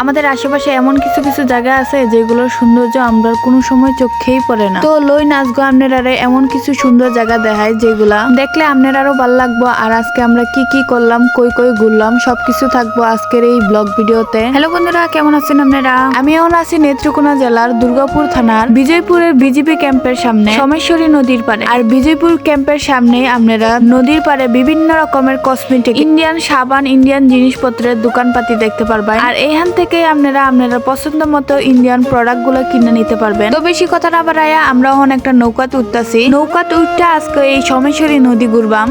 আমাদের আশেপাশে এমন কিছু কিছু জায়গা আছে যেগুলোর সৌন্দর্য আমরা কোনো সময় চোখেই পড়ে না। তো লই নাচগো আপনারা এমন কিছু সুন্দর জায়গা দেখায় যেগুলা। দেখলে আপনারাও ভালো লাগবো আর আজকে আমরা কি কি করলাম, কই কই ঘুরলাম, সবকিছু থাকব আজকের এই ব্লগ ভিডিওতে। হ্যালো বন্ধুরা, কেমন আছেন আপনারা? আমি এখন আছি নেত্রকোনা জেলার দুর্গাপুর থানার বিজয়পুরের বিজেপি ক্যাম্পের সামনে, সোমেশ্বরী নদীর পারে আর বিজয়পুর ক্যাম্পের সামনে আপনারা নদীর পারে বিভিন্ন রকমের কসমেটিক ইন্ডিয়ান সাবান ইন্ডিয়ান জিনিসপত্রের দোকানপাতি দেখতে পারবেন। আর এখান থেকে আপনারা আপনারা পছন্দ মতো ইন্ডিয়ান প্রোডাক্টগুলো কিনে নিতে পারবেন। তো বেশি কথা না বাড়াইয়া আমরা এখন একটা নৌকাতে উঠতেছি। নৌকাতে উঠতে আজকে এই সোমেশ্বরী নদী ঘুরবাম।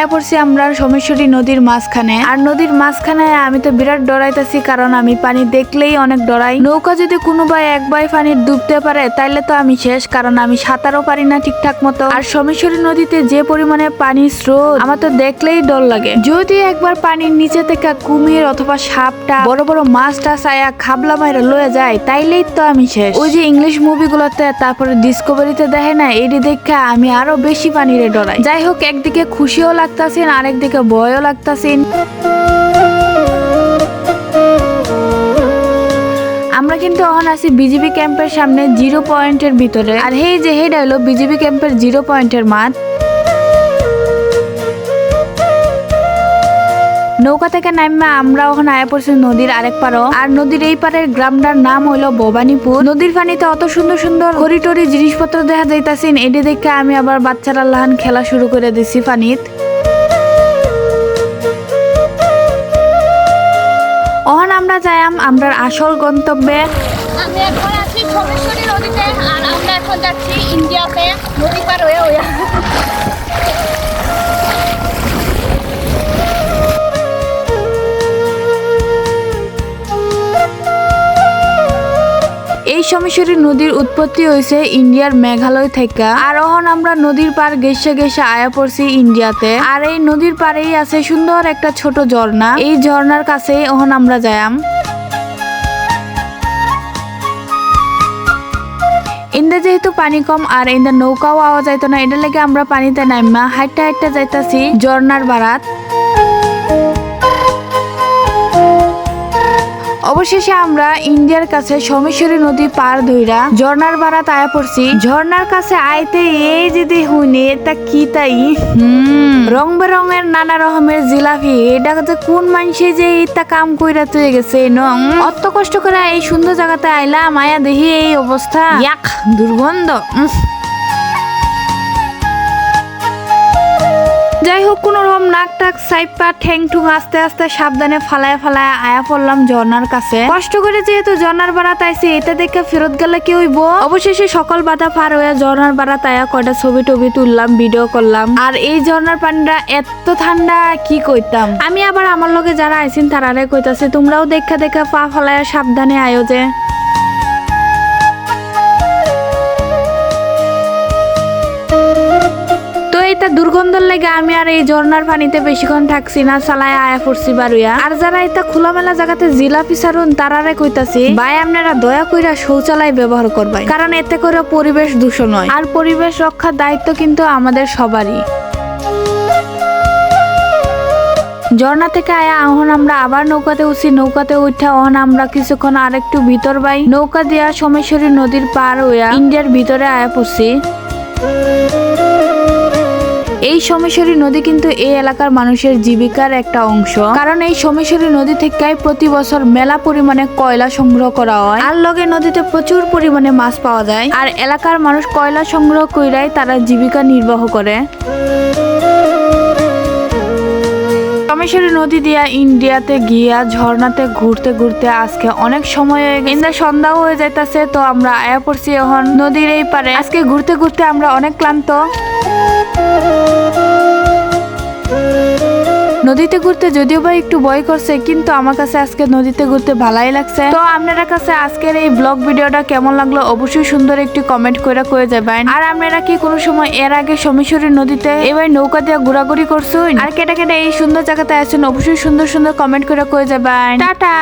আয়া পড়ছি আমরা সোমেশ্বরী নদীর মাঝখানে। আর নদীর মাঝখানে আমি তো বিরাট ডরাইতেছি, কারণ আমি পানি দেখলেই অনেক ডরাই। নৌকা যদি কোনো ভাই এক বাই পানি ডুবতে পারে, তাইলে তো আমি শেষ, কারণ আমি সাঁতারও পারি না ঠিকঠাক মতো। আর সোমেশ্বরী নদীতে যে পরিমাণে পানির স্রোত, আমার তো দেখলেই ডর লাগে। যদি একবার পানির নিচে থেকে কুমির অথবা সাপটা বড় বড় মাছ টাছ আয়া খাবলা মাইরা লয়ে যায়, তাইলেই তো আমি শেষ। ওই যে ইংলিশ মুভিগুলোতে তারপরে ডিসকভারিতে দেখে না এটি দেখে আমি আরও বেশি পানিরে ডরাই। যাই হোক, একদিকে খুশিও লাগতাছেন আরেকদিকে ভয়ও লাগতাছেন আমরা কিন্তু এখন আছি বিজেপি ক্যাম্পের সামনে জিরো পয়েন্টের ভিতরে। আর হেই যে হেডা হলো বিজেপি ক্যাম্পের জিরো পয়েন্টের মাঠ। নৌকা থেকে নামা আমরা ওখানে আয়া পড়ছি নদীর আরেক পারও আর নদীর এই পারের গ্রামটার নাম হইল ভবানীপুর। নদীর পানিতে অত সুন্দর সুন্দর হরিটরি জিনিসপত্র দেখা যাইতাছেন এটি দেখে আমি আবার বাচ্চারা লাহান খেলা শুরু করে দিছি পানিত আমরা যাইম আমরা আসল গন্তব্যে। আমি এখন আছি সোমেশ্বরী নদীতে আর আমরা এখন যাচ্ছি ইন্ডিয়াতে নদী পার হয়ে হয়ে। সোমেশ্বরী নদীর উৎপত্তি হয়েছে ইন্ডিয়ার মেঘালয় থেকে। আর এখন আমরা নদীর পার গেসে গেসে আয়া পড়ছি ইন্ডিয়াতে। আর এই নদীর পাড়েই আছে সুন্দর একটা ছোট ঝর্ণা। এই ঝর্ণার কাছে এখন আমরা যাইম ইন্দা যেহেতু পানি কম আর ইন্দা নৌকাও আওয়া যাইতো না, এটার লেগে আমরা পানিতে নাইমা, হাইটটা হাইটটা যাইতাছি ঝর্ণার বারাত। অবশেষে আমরা ইন্ডিয়ার কাছে সোমেশ্বরী নদী পার ধইরা ঝর্ণার বারাত আয়া পড়ছি। ঝর্ণার কাছে আইতে এই যদি হুইনি, এটা কি তাই? হুম, রং বেরঙের নানা রকমের জিলাপি। এটা কোন মানুষে যে এটা কাম কইরা তুই গেছে, নং? অত কষ্ট করে এই সুন্দর জায়গাতে আইলাম, আয়া দেখি এই অবস্থা। ইয়াক, দুর্গন্ধ। যাই হোক, কোনো রকম নাক টাক সাইপা ঠ্যাং ঠুং আস্তে আস্তে সাবধানে ফালায় ফালায় আয়া পড়লাম ঝর্ণার কাছে। কষ্ট করে যেহেতু ঝর্ণার বারাত আইছে, এটা দেখে ফেরত গেলে কি হইব? অবশেষে সকল বাধা পার হয়ে ঝর্ণার বারাত আয়া কয়টা ছবি টবি তুললাম ভিডিও করলাম। আর এই ঝর্ণার পানিটা এত ঠান্ডা, কি কইতাম? আমি আবার আমার লগে যারা আইছেন তারারে কইতাছে, তোমরাও দেখা দেখা পা ফালায় সাবধানে আয়ো দুর্গন্ধর লেগে আমি আর এই ঝর্ণার পানিতে বেশিক্ষণ থাকছি না, চালায় আয়া পড়ছি বারুয়া আর যারা এটা খোলামেলা জায়গাতে জিলাপি সারুন তারারে কইতাছি, ভাই, আপনারা দয়া কইরা শৌচালয় ব্যবহার করবেন, কারণ এতে করে পরিবেশ দূষণ হয়। আর পরিবেশ রক্ষার দায়িত্ব কিন্তু আমাদের সবারই। ঝর্ণা থেকে আয়া এখন আমরা আবার নৌকাতে উঠছি, নৌকাতে উঠা এখন আমরা কিছুক্ষণ আরেকটু ভিতর বাই নৌকা দিয়া সোমেশ্বরী নদীর পার হইয়া ইন্ডিয়ার ভিতরে আয়া পড়ছি। এই সোমেশ্বরী নদী কিন্তু এই এলাকার মানুষের জীবিকার একটা অংশ। কারণ এই সোমেশ্বরী নদী থেকে প্রতি বছর মেলা পরিমাণে কয়লা সংগ্রহ করা হয়। আর লগে নদীতে প্রচুর পরিমাণে মাছ পাওয়া যায়। আর এলাকার মানুষ কয়লা সংগ্রহ কইরাই তারা জীবিকা নির্বাহ করে। সোমেশ্বরী নদী দিয়া ইন্ডিয়াতে গিয়া ঝর্ণাতে ঘুরতে ঘুরতে আজকে অনেক সময় ইন্দা সন্ধ্যা হয়ে যাইতাছে, তো আমরা আয়া পড়ছি এখন নদীর এই পারে আজকে ঘুরতে ঘুরতে আমরা অনেক ক্লান্ত। নদীতে ঘুরতে যদিও বা একটু ভয় করছে, কিন্তু আমার কাছে আজকে নদীতে ঘুরতে ভালাই লাগছে। তো আপনারা কাছে আজকের এই ব্লগ ভিডিওটা কেমন লাগল অবশ্যই সুন্দর একটি কমেন্ট করে কয়ে যাবেন আর আপনারা কি কোনো সময় এর আগে সোমেশ্বরী নদীতে এবার নৌকা দিয়ে ঘোরাঘুরি করছেন? আর কেটে কেটে এই সুন্দর জায়গাতে আছেন, অবশ্যই সুন্দর সুন্দর কমেন্ট করে কয়ে যাবেন টাটা!